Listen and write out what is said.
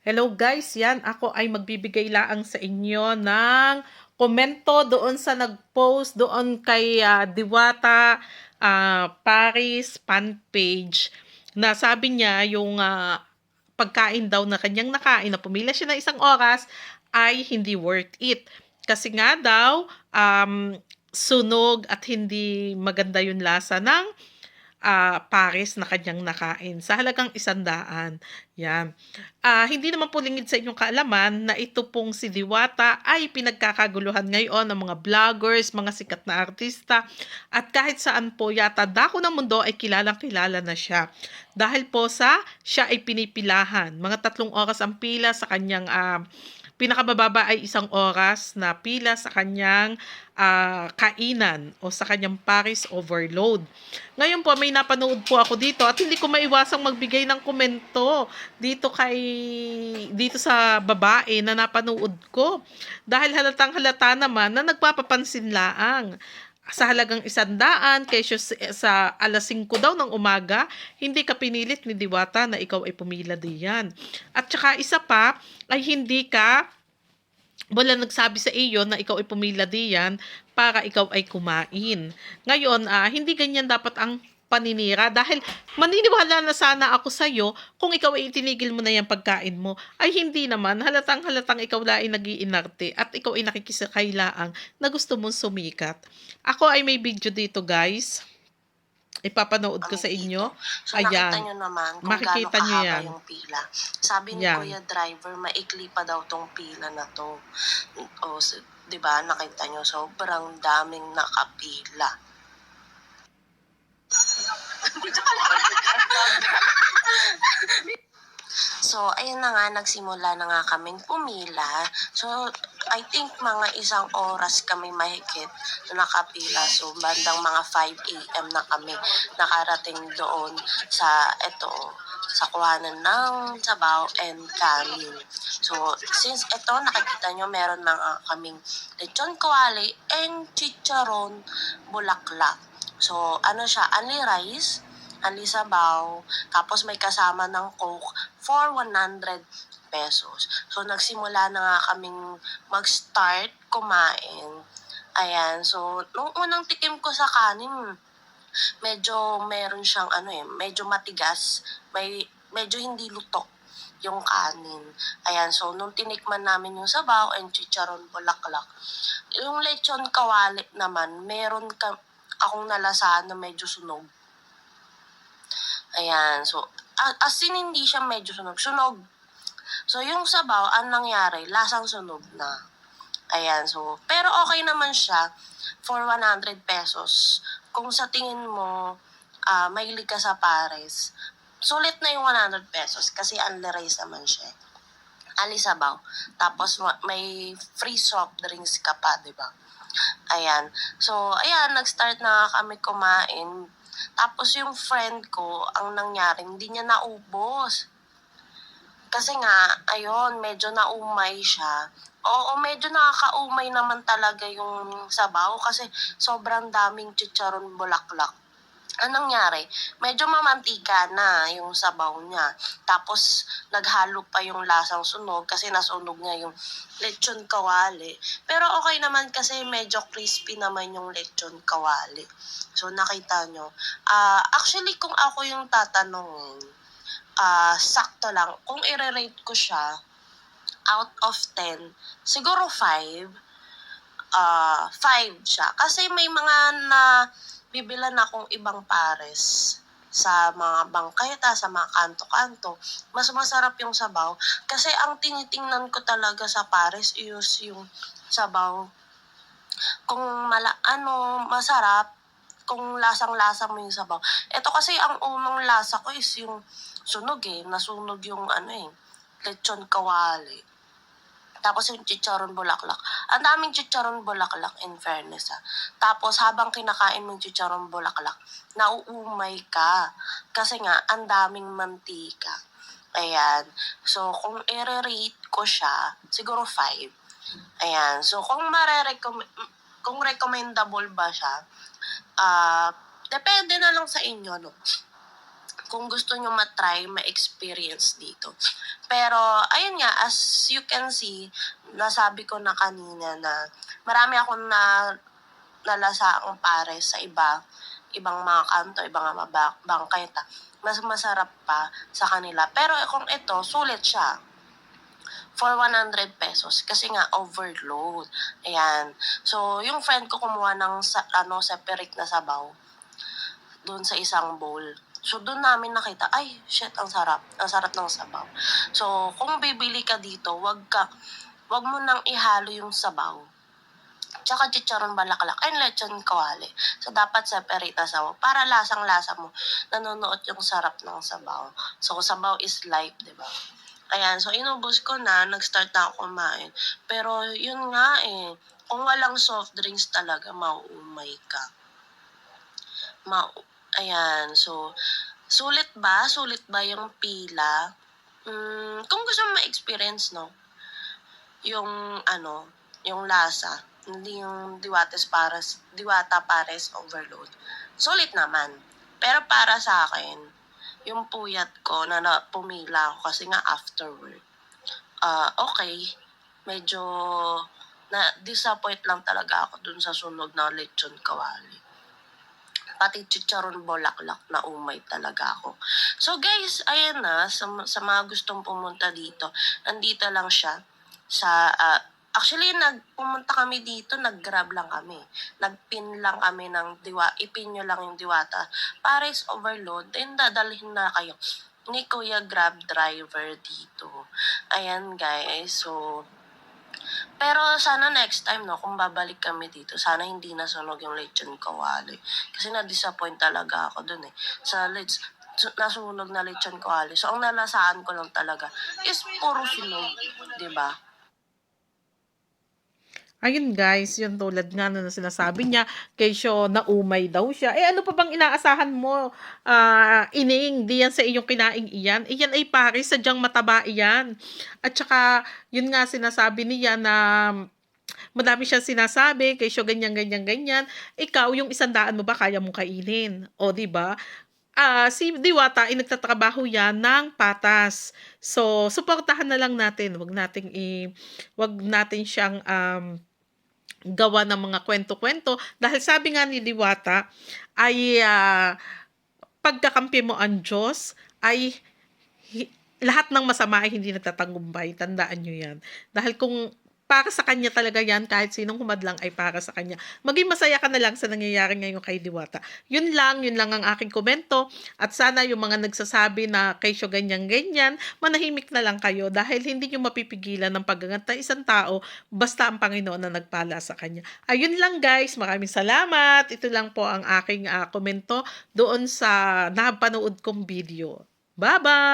Hello guys, yan ako ay magbibigay laang sa inyo ng komento doon sa nag-post doon kay ah, Diwata ah, Paris fan page na sabi niya yung ah, pagkain daw na kanyang nakain na pumila siya ng isang oras ay hindi worth it. Kasi nga daw um, sunog at hindi maganda yung lasa ng ah, Paris na kanyang nakain sa halagang isandaan. Yan. Ah, hindi naman po lingid sa inyong kaalaman na ito pong si Diwata ay pinagkakaguluhan ngayon ng mga vloggers, mga sikat na artista at kahit saan po yata dako ng mundo ay kilalang kilala na siya. Dahil po sa siya ay pinipilahan. Mga tatlong oras ang pila sa kanyang ah, pinakabababa ay isang oras na pila sa kanyang ah, kainan o sa kanyang Paris overload. Ngayon po may napanood po ako dito at hindi ko maiwasang magbigay ng komento dito kay dito sa babae na napanood ko dahil halatang halata naman na nagpapapansin laang sa halagang isandaan kesyo sa, alas 5 daw ng umaga, hindi ka pinilit ni Diwata na ikaw ay pumila diyan. At saka isa pa, ay hindi ka wala nagsabi sa iyo na ikaw ay pumila diyan para ikaw ay kumain. Ngayon, ah, hindi ganyan dapat ang paninira dahil maniniwala na sana ako sa iyo kung ikaw ay itinigil mo na yung pagkain mo ay hindi naman halatang halatang ikaw la ay nagiinarte at ikaw ay nakikisakailaang na gusto mong sumikat. Ako ay may video dito guys. Ipapanood ko sa inyo. So Ayan. nakita nyo naman kung Makikita gaano kahaba yan. yung pila. Sabi ni Yan. Kuya Driver, maikli pa daw tong pila na to. O, s- di ba, nakita nyo, sobrang daming nakapila. So, ayun na nga, nagsimula na nga kaming pumila. So, I think mga isang oras kami mahigit na nakapila. So, bandang mga 5 a.m. na kami nakarating doon sa, eto, sa kuhanan ng sabaw and kanin. So, since ito, nakikita nyo, meron nga kaming lechon kawali and chicharon bulaklak. So, ano siya, only rice, only sabaw, tapos may kasama ng coke for 100 pesos. So, nagsimula na nga kaming mag-start kumain. Ayan, so, nung unang tikim ko sa kanin, medyo meron siyang ano eh, medyo matigas, may medyo hindi lutok yung kanin. Ayan, so nung tinikman namin yung sabaw and chicharon bulaklak, yung lechon kawali naman, meron ka, akong nalasaan na medyo sunog. Ayan, so as in hindi siya medyo sunog, sunog. So yung sabaw, ang nangyari, lasang sunog na. Ayan, so, pero okay naman siya for 100 pesos. Kung sa tingin mo, ah mahilig ka sa pares, sulit na yung 100 pesos kasi only rice naman siya. Ali sabaw. Tapos ma- may free soft drinks ka pa, di ba? Ayan. So, ayan, nag-start na kami kumain. Tapos yung friend ko, ang nangyari, hindi niya naubos. Kasi nga, ayun, medyo naumay siya. Oo, medyo nakakaumay naman talaga yung sabaw kasi sobrang daming chicharon bulaklak. Anong nangyari? Medyo mamantika na yung sabaw niya. Tapos, naghalo pa yung lasang sunog kasi nasunog niya yung lechon kawali. Pero okay naman kasi medyo crispy naman yung lechon kawali. So, nakita nyo. Ah, actually, kung ako yung tatanungin, ah sakto lang. Kung i-rate ko siya, out of 10, siguro 5. Ah, 5 siya. Kasi may mga na bibilan akong ibang pares sa mga bangketa, sa mga kanto-kanto, mas masarap yung sabaw. Kasi ang tinitingnan ko talaga sa pares is yung sabaw. Kung mala, ano, masarap, kung lasang-lasa mo yung sabaw. Ito kasi ang unang lasa ko is yung sunog eh. Nasunog yung ano eh, lechon kawali. Tapos yung chicharon bulaklak. Ang daming chicharon bulaklak in fairness ha. Tapos habang kinakain mo yung chicharon bulaklak, nauumay ka. Kasi nga, ang daming mantika. Ayan. So, kung i-rate ko siya, siguro 5. Ayan. So, kung mare-recommend, kung recommendable ba siya, ah depende na lang sa inyo, no? Kung gusto nyo matry, ma-experience dito. Pero, ayun nga, as you can see, nasabi ko na kanina na marami akong na nalasaang pares sa iba, ibang mga kanto, ibang mga ba- bangketa. Mas masarap pa sa kanila. Pero kung ito, sulit siya for 100 pesos kasi nga overload. Ayan. So, yung friend ko kumuha ng sa, ano, separate na sabaw doon sa isang bowl. So, doon namin nakita, ay, shit, ang sarap. Ang sarap ng sabaw. So, kung bibili ka dito, wag ka, wag mo nang ihalo yung sabaw. Tsaka chicharon balaklak and lechon kawali. So, dapat separate na sabaw. Para lasang-lasa mo, nanonood yung sarap ng sabaw. So, sabaw is life, di ba? Ayan, so inubos ko na, nag-start na ako kumain. Pero yun nga eh, kung walang soft drinks talaga, mauumay ka. Ma Ayan, so, sulit ba? Sulit ba yung pila? Mm, kung gusto mo ma-experience, no? Yung, ano, yung lasa. Hindi yung diwates pares, diwata pares overload. Sulit naman. Pero para sa akin, yung puyat ko na, na pumila ako kasi nga after work. Ah, okay. Medyo na disappoint lang talaga ako dun sa sunog na lechon kawali. Pati chicharon bolaklak na umay talaga ako. So guys, ayan na, sa, sa mga gustong pumunta dito, nandito lang siya sa, ah, actually, nag, pumunta kami dito, nag-grab lang kami. Nag-pin lang kami ng diwa, ipin nyo lang yung diwata. Pares overload, then dadalhin na kayo ni Kuya Grab driver dito. Ayan guys, so pero sana next time, no, kung babalik kami dito, sana hindi nasunog yung lechon kawali. Kasi na-disappoint talaga ako dun eh. Sa lech, su- nasunog na lechon kawali. So, ang nalasaan ko lang talaga is puro sunog. 'di ba Ayun guys, yung tulad nga na sinasabi niya, kesyo naumay daw siya. Eh ano pa bang inaasahan mo? Ah, ining, di yan sa iyong kinaing iyan. Iyan ay pare, sadyang mataba iyan. At saka, yun nga sinasabi niya na madami siyang sinasabi, kesyo ganyan, ganyan, ganyan. Ikaw, yung isandaan mo ba kaya mong kainin? O, di ba? Ah, si Diwata ay nagtatrabaho yan ng patas. So, suportahan na lang natin. Wag nating i wag natin siyang um, gawa ng mga kwento-kwento dahil sabi nga ni Diwata ay ah, pagkakampi mo ang Diyos ay lahat ng masama ay hindi nagtatagumpay. Tandaan nyo yan. Dahil kung para sa kanya talaga yan, kahit sinong humadlang ay para sa kanya. Maging masaya ka na lang sa nangyayari ngayon kay Diwata. Yun lang, yun lang ang aking komento. At sana yung mga nagsasabi na kayo ganyan-ganyan, manahimik na lang kayo dahil hindi nyo mapipigilan ng paggangat ng isang tao basta ang Panginoon na nagpala sa kanya. Ayun lang guys, maraming salamat. Ito lang po ang aking ah, komento doon sa napanood kong video. Bye-bye!